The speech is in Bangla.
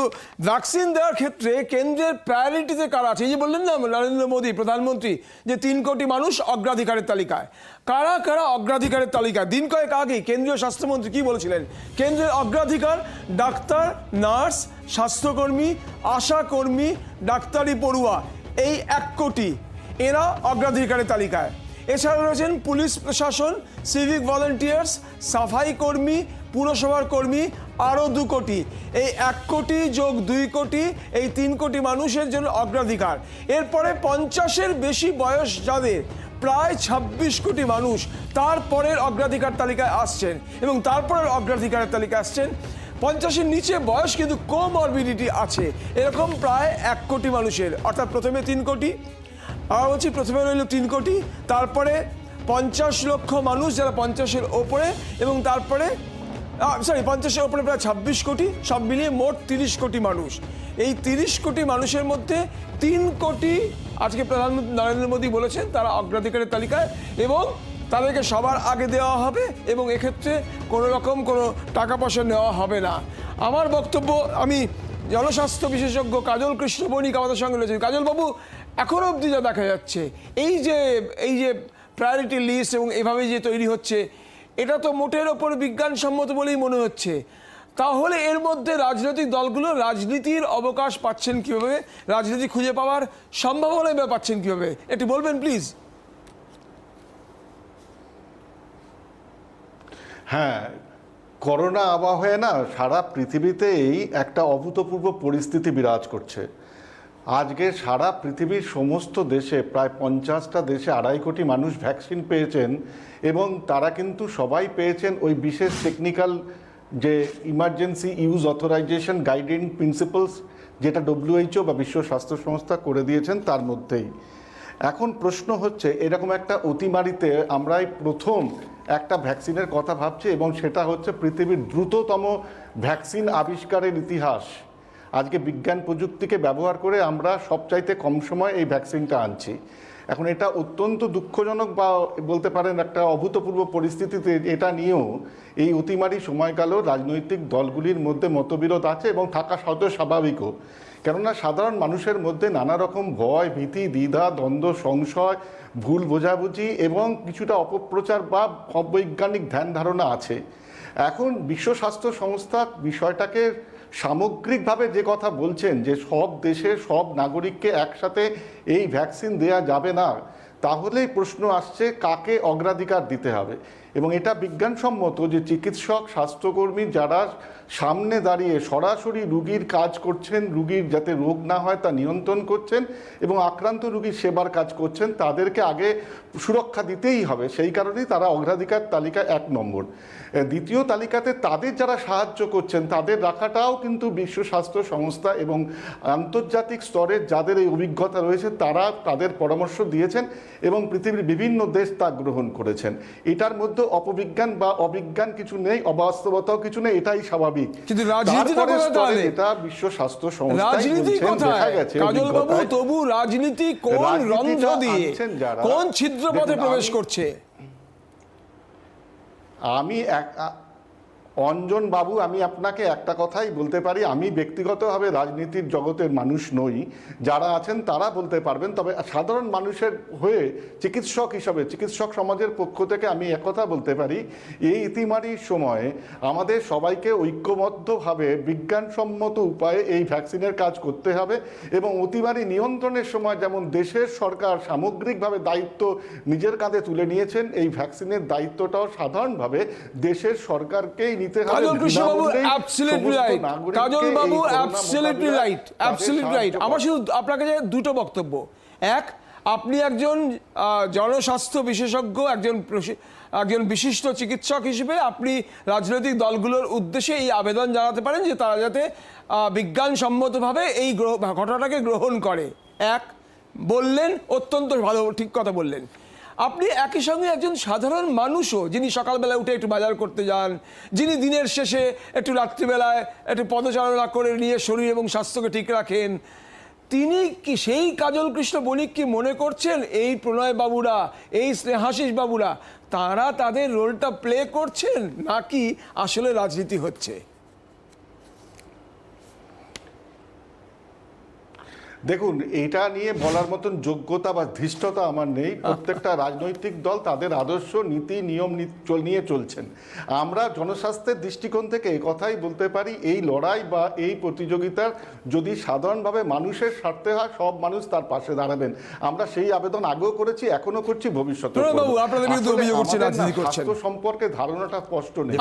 কিন্তু ভ্যাকসিন দেওয়ার ক্ষেত্রে কেন্দ্রের প্রায়োরিটিতে কারা আছে? এই যে বললেন না, নরেন্দ্র মোদী, প্রধানমন্ত্রী, যে তিন কোটি মানুষ অগ্রাধিকারের তালিকায়। কারা কারা অগ্রাধিকারের তালিকায়? দিন কয়েক আগে কেন্দ্রীয় স্বাস্থ্যমন্ত্রী কি বলেছিলেন? কেন্দ্রের অগ্রাধিকার, ডাক্তার, নার্স, স্বাস্থ্যকর্মী আশা কর্মী ডাক্তারি পড়ুয়া, এই এক কোটি। এরা অগ্রাধিকারের তালিকায়। এছাড়া রয়েছেন পুলিশ প্রশাসন সিভিক ভলেন্টিয়ার্স সাফাই কর্মী, পুরসভার কর্মী আরও দু কোটি। এই এক কোটি যোগ দুই কোটি, এই তিন কোটি মানুষের জন্য অগ্রাধিকার। এরপরে পঞ্চাশের বেশি বয়স যাদের, প্রায় ২৬ কোটি মানুষ তারপরের অগ্রাধিকার তালিকায় আসছেন এবং তারপরের অগ্রাধিকারের তালিকায় আসছেন। পঞ্চাশের নিচে বয়স কিন্তু কম অরবিডিটি আছে। এরকম প্রায় এক কোটি মানুষের, অর্থাৎ প্রথমে তিন কোটি, আর বলছি প্রথমে রইল তিন কোটি, তারপরে পঞ্চাশ লক্ষ মানুষ যারা পঞ্চাশের ওপরে এবং তারপরে সরি পঞ্চাশের ওপরে প্রায় ছাব্বিশ কোটি, সব মিলিয়ে মোট তিরিশ কোটি মানুষ। এই তিরিশ কোটি মানুষের মধ্যে তিন কোটি আজকে প্রধানমন্ত্রী নরেন্দ্র মোদী বলেছেন তারা অগ্রাধিকারের তালিকায় এবং তাদেরকে সবার আগে দেওয়া হবে এবং এক্ষেত্রে কোনো রকম কোনো টাকা পয়সা নেওয়া হবে না। আমার বক্তব্য, আমি জনস্বাস্থ্য বিশেষজ্ঞ কাজল কৃষ্ণ বণিক আমাদের সঙ্গে রয়েছে। কাজল বাবু, এখনও অবধি যা দেখা যাচ্ছে, এই যে এই যে প্রায়োরিটি লিস্ট এবং এভাবে যে তৈরি হচ্ছে এটা তো মোটের ওপর বিজ্ঞানসম্মত বলেই মনে হচ্ছে। তাহলে এর মধ্যে রাজনৈতিক দলগুলো রাজনীতির অবকাশ পাচ্ছেন কীভাবে? রাজনীতি খুঁজে পাওয়ার সম্ভাবনা পাচ্ছেন কীভাবে? একটু বলবেন প্লিজ হ্যাঁ করোনা আবহে না সারা পৃথিবীতেই একটা অভূতপূর্ব পরিস্থিতি বিরাজ করছে। আজকে সারা পৃথিবীর সমস্ত দেশে প্রায় পঞ্চাশটা দেশে আড়াই কোটি মানুষ ভ্যাকসিন পেয়েছেন এবং তারা কিন্তু সবাই পেয়েছেন ওই বিশেষ টেকনিক্যাল যে emergency use authorization guiding principles যেটা ডব্লিউএইচও বা বিশ্ব স্বাস্থ্য সংস্থা করে দিয়েছেন তার মধ্যেই। এখন প্রশ্ন হচ্ছে, এরকম একটা অতিমারিতে আমরাই প্রথম একটা ভ্যাকসিনের কথা ভাবছি এবং সেটা হচ্ছে পৃথিবীর দ্রুততম ভ্যাকসিন আবিষ্কারের ইতিহাস। আজকে বিজ্ঞান প্রযুক্তিকে ব্যবহার করে আমরা সবচাইতে কম সময় এই ভ্যাকসিনটা আনছি। এখন এটা অত্যন্ত দুঃখজনক বা বলতে পারেন একটা অভূতপূর্ব পরিস্থিতিতে এটা নিয়েও এই অতিমারি সময়কালেও রাজনৈতিক দলগুলির মধ্যে মতবিরোধ আছে এবং থাকা সত্ত্বেও স্বাভাবিকও। কেননা সাধারণ মানুষের মধ্যে নানা রকম ভয়, ভীতি, দ্বিধা, দ্বন্দ্ব, সংশয়, ভুল বোঝাবুঝি এবং কিছুটা অপপ্রচার বা অবৈজ্ঞানিক ধ্যান ধারণা আছে। এখন বিশ্ব স্বাস্থ্য সংস্থা বিষয়টাকে সামগ্রিকভাবে যে কথা বলছেন যে সব দেশের সব নাগরিককে একসাথে এই ভ্যাকসিন দেয়া যাবে না তাহলেই প্রশ্ন আসছে কাকে অগ্রাধিকার দিতে হবে। এবং এটা বিজ্ঞানসম্মত যে চিকিৎসক, স্বাস্থ্যকর্মী যারা সামনে দাঁড়িয়ে সরাসরি রুগীর কাজ করছেন, রুগীর যাতে রোগ না হয় তা নিয়ন্ত্রণ করছেন এবং আক্রান্ত রুগীর সেবার কাজ করছেন, তাদেরকে আগে সুরক্ষা দিতেই হবে। সেই কারণেই তারা অগ্রাধিকার তালিকা এক নম্বর। দ্বিতীয় তালিকাতে তাদের যারা সাহায্য করছেন, তাদের রাখাটাও কিন্তু বিশ্ব স্বাস্থ্য সংস্থা এবং আন্তর্জাতিক স্তরের যাদের এই অভিজ্ঞতা রয়েছে, তারা তাদের পরামর্শ দিয়েছেন এবং পৃথিবীর বিভিন্ন দেশ তা গ্রহণ করেছেন। এটার মধ্যে অপবিজ্ঞান বা অবিজ্ঞান কিছু নেই অবাস্তবতাও কিছু নেই এটাই স্বাভাবিক। কিন্তু? এটা বিশ্ব স্বাস্থ্য সংস্থা রাজনীতি কোথায়? কাজল বাবু তবু রাজনীতি কোন রন্ধ্র দিয়ে কোন প্রবেশ করছে? আমি এক অঞ্জন বাবু, আমি আপনাকে একটা কথাই বলতে পারি। আমি ব্যক্তিগতভাবে রাজনীতির জগতের মানুষ নই। যারা আছেন তারা বলতে পারবেন। তবে সাধারণ মানুষের হয়ে চিকিৎসক হিসাবে, চিকিৎসক সমাজের পক্ষ থেকে আমি একথা বলতে পারি। এই ইতিমারির সময়ে আমাদের সবাইকে ঐক্যবদ্ধভাবে বিজ্ঞানসম্মত উপায়ে এই ভ্যাকসিনের কাজ করতে হবে এবং অতিমারি নিয়ন্ত্রণের সময় যেমন দেশের সরকার সামগ্রিকভাবে দায়িত্ব নিজের কাঁধে তুলে নিয়েছেন, এই ভ্যাকসিনের দায়িত্বটাও সাধারণভাবে দেশের সরকারকেই নিতে হবে কাজল কৃষ্ণ বাবু বিনামূল্যেই অ্যাবসলিউটলি রাইট কাজল বাবু অ্যাবসলিউটলি রাইট অ্যাবসলিউটলি রাইট আমার শুধু আপনার কাছে দুটো বক্তব্য। এক আপনি একজন জনস্বাস্থ্য বিশেষজ্ঞ একজন একজন বিশিষ্ট চিকিৎসক হিসেবে আপনি রাজনৈতিক দলগুলোর উদ্দেশ্যে এই আবেদন জানাতে পারেন যে তারা যাতে আহ, বিজ্ঞানসম্মতভাবে এই ঘটনাটাকে গ্রহণ করে। এক বললেন অত্যন্ত ভালো ঠিক কথা বললেন। আপনি একই সঙ্গে একজন সাধারণ মানুষও, যিনি সকালবেলা উঠে একটু বাজার করতে যান, যিনি দিনের শেষে একটু রাত্রিবেলায় একটু পদচারণা করে নিয়ে শরীর এবং স্বাস্থ্যকে ঠিক রাখেন, তিনি কি সেই কাজল কৃষ্ণ বণিক কি মনে করছেন? এই প্রণয় বাবুরা, এই স্নেহাশিস বাবুরা, তারা তাদের রোলটা প্লে করছেন নাকি আসলে রাজনীতি হচ্ছে? দেখুন এটা নিয়ে বলার মতন যোগ্যতা বা ধৃষ্টতা আমার নেই। প্রত্যেকটা রাজনৈতিক দল তাদের আদর্শ নীতি নিয়ম নিয়ে চলছেন। আমরা জনস্বাস্থ্যের দৃষ্টিকোণ থেকে এই কথাই বলতে পারি এই লড়াই বা এই প্রতিযোগিতার যদি সাধারণভাবে মানুষের স্বার্থে হয় সব মানুষ তার পাশে দাঁড়াবেন। আমরা সেই আবেদন আগেও করেছি এখনও করছি ভবিষ্যতে সম্পর্কে ধারণাটা স্পষ্ট নেই।